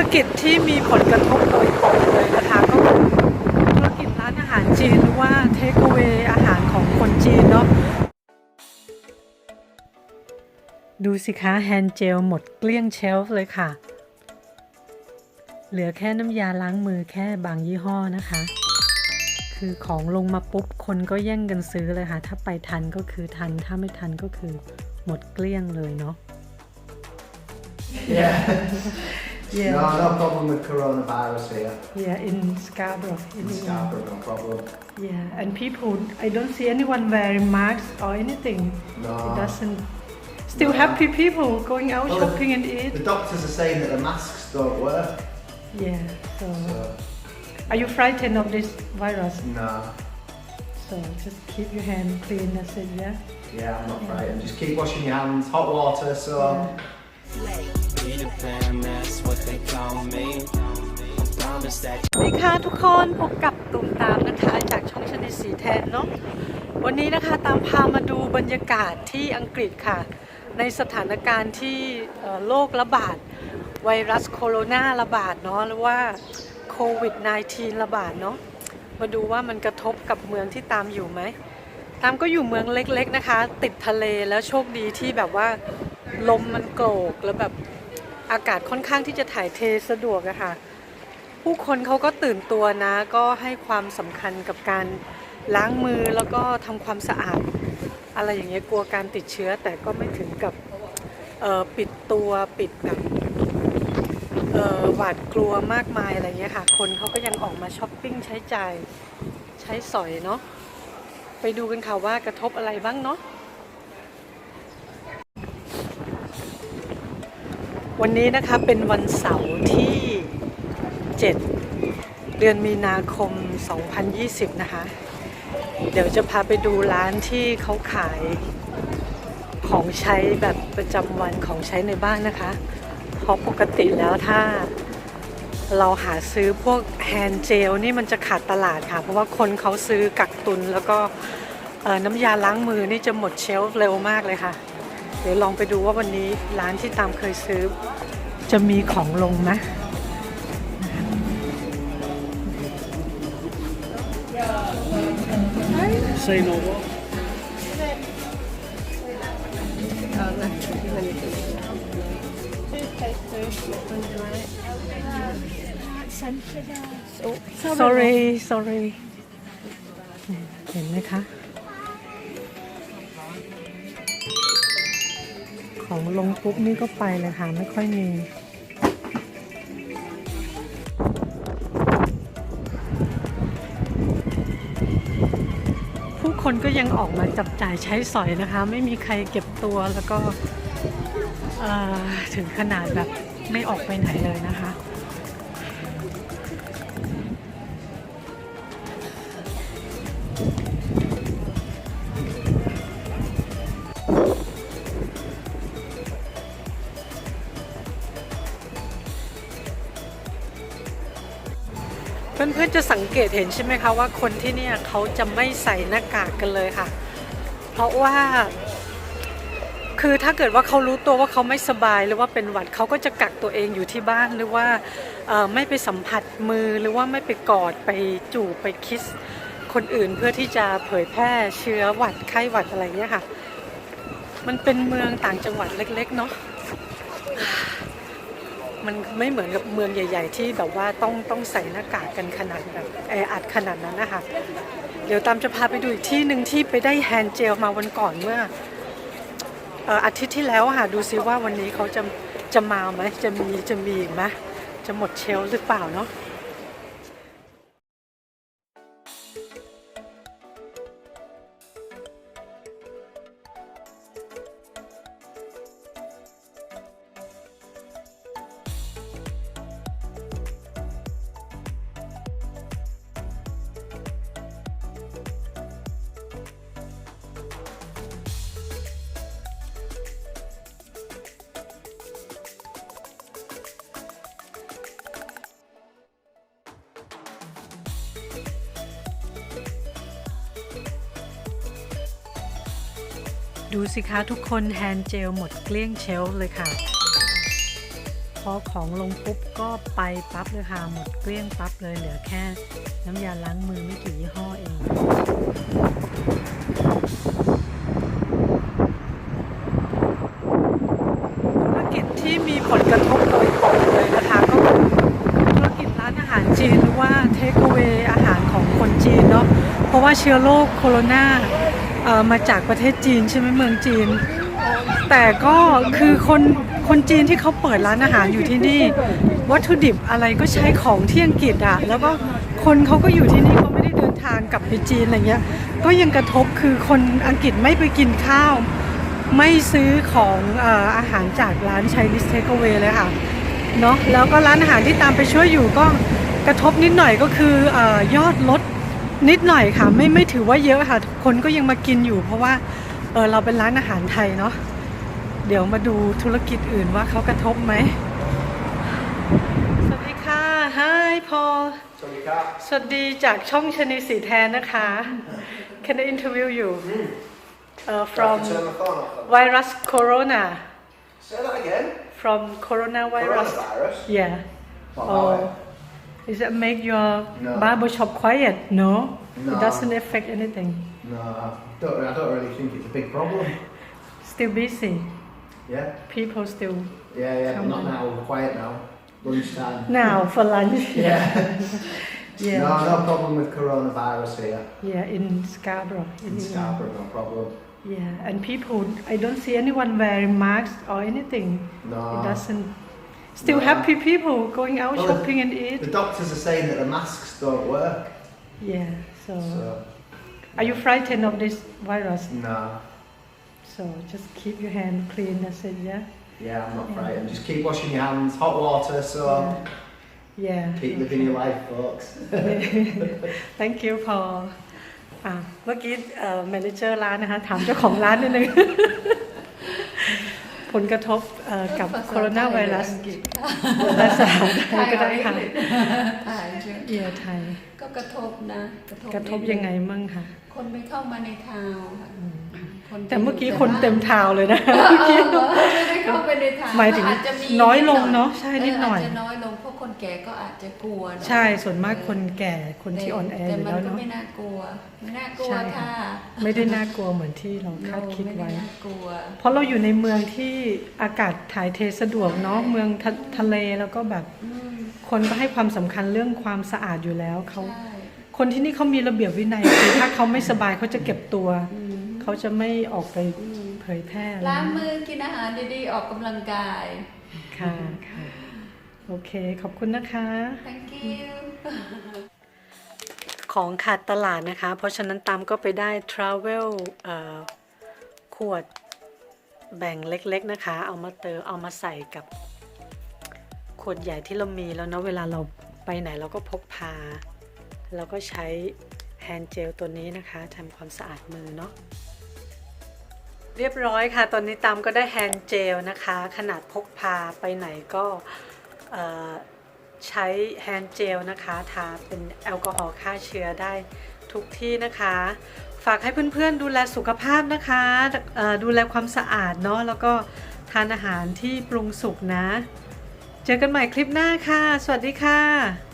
รกิจที่มีผลกระทบโดยตรงเลยนะคะก็คือธุรกิจร้านอาหารจีนหรือว่าเทคเวอาหารของคนจีนเนาะดูสิคะแฮนด์เจลหมดเกลี้ยงเชลฟ์เลยค่ะ เหลือแค่น้ำยาล้างมือแค่บางยี่ห้อนะคะ คือของลงมาปุ๊บ คนก็แย่งกันซื้อเลยค่ะ ถ้าไปทันก็คือทันถ้าไม่ทันก็คือหมดเกลี้ยงเลยเนาะ Yeah. Yeah. No, no problem with coronavirus here. Yeah, in Scarborough. In In Scarborough, no problem. Yeah, and people, I don't see anyone wearing masks or anything. No. It doesn't. Still No. happy people going out Well, shopping and eat. The doctors are saying that the masks don't work. Yeah. So, So, are you frightened of this virus? no. So just keep your hand clean. That's it. Yeah. Yeah, I'm not frightened. Just keep washing your hands. Hot water, so. Peter สวัสดีค่ะทุกคนพบกับตุ่มตามนะคะจากช่องชนิดสีแทนเนาะวันนี้นะคะตามพามาดูบรรยากาศที่อังกฤษค่ะ ในสถานการณ์ที่โรคระบาด ไวรัสโคโรนาระบาดเนาะหรือว่าโควิด -19 ระบาดเนาะมาดูว่ามันกระทบกับเมืองที่ตามอยู่ไหมตามก็อยู่เมืองเล็กๆนะคะ ติดทะเลแล้วโชคดีที่แบบว่า ลมมันโกรกแล้วแบบอากาศค่อนข้างที่จะถ่ายเทสะดวกอะค่ะ ผู้คนเขาก็ตื่นตัวนะ ก็ให้ความสำคัญกับการล้างมือแล้วก็ทำความสะอาด อะไรอย่างเงี้ยกลัวการติดเชื้อแต่ก็ไม่ถึงกับปิดตัวปิดแบบหวาดกลัวมากมายอะไรเงี้ยค่ะ คนเขาก็ยังออกมาช้อปปิ้งใช้จ่ายใช้สอยเนาะไปดูกันค่ะว่ากระทบอะไรบ้างเนาะ วันนี้นะคะเป็นวันเสาร์ที่ 7 เดือนมีนาคม 2020 นะคะ เดี๋ยวจะพาไปดูร้านที่เขาขายของใช้แบบประจำวันของใช้ในบ้านนะคะ เพราะปกติแล้วถ้าเราหาซื้อพวกแฮนด์เจลนี่มันจะขาดตลาดค่ะ เพราะว่าคนเขาซื้อกักตุนแล้วก็น้ำยาล้างมือนี่จะหมดเชลฟ์เร็วมากเลยค่ะ เดี๋ยวลองไปดูว่าวันนี้ร้านที่ตามเคยซื้อ จะมีของลงไหม say no more. ส sorry sorry เห็นไหมคะ ของลงปุ๊บนี่ก็ไปเลยค่ะ ไม่ค่อยมีผู้คนก็ยังออกมาจับจ่ายใช้สอยนะคะ ไม่มีใครเก็บตัวแล้วก็ถึงขนาดแบบไม่ออกไปไหนเลยนะคะ พื่อนๆจะสังเกตเห็นใช่ไหมคะว่าคนที่นี่เขาจะไม่ใส่หน้ากากกันเลยค่ะ เพราะว่า คือถ้าเกิดว่าเขารู้ตัวว่าเขาไม่สบายหรือว่าเป็นหวัดเขาก็จะกักตัวเองอยู่ที่บ้านหรือว่าไม่ไปสัมผัสมือหรือว่าไม่ไปกอดไปจูบไปคิสคนอื่นเพื่อที่จะเผยแพร่เชื้อหวัดไข้หวัดอะไรเงี้ยค่ะ มันเป็นเมืองต่างจังหวัดเล็ก ๆ เนาะ มันไม่เหมือนกับเมืองใหญ่ ๆ ที่แบบว่าต้องต้องใส่หน้ากากกันขนาดแบบแออัดขนาดนั้นนะคะเดี๋ยวตามจะพาไปดูอีกที่หนึ่งที่ไปได้แฮนด์เจลมาวันก่อนเมื่อออาทิตย์ที่แล้วค่ะดูซิว่าวันนี้เขาจะจะมาไหมจะมีจะมีอีกไหมจะหมดเชลหรือเปล่าเนาะ ดูสิคะทุกคนแฮนด์เจลหมดเกลี้ยงเชลฟ์เลยค่ะ พอของลงปุ๊บก็ไปปั๊บเลยค่ะ หมดเกลี้ยงปั๊บเลยเหลือแค่น้ำยาล้างมือไม่กี่ยี่ห้อเองธุรกิจที่มีผลกระทบโดยตรงเลยนะคะก็คือธุรกิจร้านอาหารจีนหรือว่าเทคเวอาหารของคนจีนเนาะเพราะว่าเชื้อโรคโคโรนา เออมาจากประเทศจีนใช่ไหมเมืองจีน แต่ก็คือคนคนจีนที่เขาเปิดร้านอาหารอยู่ที่นี่ วัตถุดิบอะไรก็ใช้ของที่อังกฤษอะแล้วก็คนเขาก็อยู่ที่นี่เขาไม่ได้เดินทางกลับไปจีนอะไรเงี้ยก็ยังกระทบคือคนอังกฤษไม่ไปกินข้าว ไม่ซื้อของออาหารจากร้านชัยนิสเทคเวเลยค่ะเนาะแล้วก็ร้านอาหารที่ตามไปช่วยอยู่ก็กระทบนิดหน่อยก็คืออยอดลด นิดหน่อยค่ะ ไม่ไม่ถือว่าเยอะค่ะ คนก็ยังมากินอยู่ เพราะว่าเออเราเป็นร้านอาหารไทยเนาะเดี๋ยวมาดูธุรกิจอื่นว่าเขากระทบไหมสวัสดีค่ะ Hi Paul So you got สวัสดีจากช่องชนีสีแทนนะคะ Can I interview you uh, from turn the phone off. then. virus corona Say that again. from coronavirus Coronavirus. yeah What oh about does that make your No. barber shop quiet no No. it doesn't affect anything? No, I don't, I don't really think it's a big problem. still busy Yeah, people still yeah, yeah, but not now. We're quiet now. Lunchtime. now for lunch Yeah. yeah No, no problem with coronavirus here. yeah in Scarborough in In Scarborough, no problem. yeah and people I don't see anyone wearing masks or anything No. It doesn't. Still No. happy people going out Well, shopping and eat. The doctors are saying that the masks don't work. Yeah. So, So, are you frightened of this virus? no. So just keep your hand clean. That's it. Yeah. Yeah, I'm not Yeah. frightened. Just keep washing your hands. Hot water, so Yeah. keep living your life, folks. Thank you Paul อ่ะเมื่อกี้เอ่อ manager ร้านนะคะ ถามเจ้าของร้านนิดนึง ผลกระทบเอ่อกับโคโรนาไวรัสภาษาไทยก็ได้ค่ะไทยใช่ไหมเอียไทย ก็กระทบนะ กระทบยังไงมั่งคะคนไม่เข้ามาในทาวน์ค่ะคนแต่เมื่อกี้คนเต็มบ้าทาวน์เลยนะเออเออไม่ได้เข้าไปในทาวน์หมายถึงอาจจะมีน้อยลงเนอะใช่นิดหน่อยเาจจะน้อยลงเพราะคน แก่ก็อาจจะกลัวเนอะใช่ส่วนมากคนแก่คนที่แต่อ่อนแออแต่ยู่มันแล้วก็เนาะไม่น่ากลัว ไม่น่ากลัวใช่ค่ะไม่ได้น่ากลัวเหมือนที่เราคาดคิดไม่ไว้น่ากลัว เพราะเราอยู่ในเมืองที่อากาศถ่ายเทสะดวกเนาะเมืองทะทะเลแล้วก็แบบอืมคนก็ให้ความสำคัญเรื่องความสะอาดอยู่แล้วเขา ใช่คนที่นี่เขามีระเบียบวินัย คือถ้าเขาไม่สบายเขาจะเก็บตัว อืมเขาจะไม่ออกไปอืมเผยแพร่อะไรล้างมือกินอาหารดีๆออกกำลังกาย ค่ะค่ะ โอเค ขอบคุณนะคะ thank you ของขาดตลาดนะคะ เพราะฉะนั้นตามก็ไปได้ Travel เอ่อขวดแบ่งเล็กๆนะคะ เอามาเติมเอามาใส่กับขวดใหญ่ที่เรามีแล้วเนาะเวลาเราไปไหนเราก็พกพา เราก็ใช้แฮนด์เจลตัวนี้นะคะทำความสะอาดมือเนาะเรียบร้อยค่ะ ตอนนี้ตามก็ได้แฮนด์เจลนะคะ ขนาดพกพาไปไหนก็ ใช้แฮนด์เจลนะคะทาเป็นแอลกอฮอล์ฆ่าเชื้อได้ทุกที่นะคะ ฝากให้เพื่อนๆดูแลสุขภาพนะคะดูแลความสะอาดเนาะแล้วก็ทานอาหารที่ปรุงสุกนะ เจอกันใหม่คลิปหน้าค่ะ สวัสดีค่ะ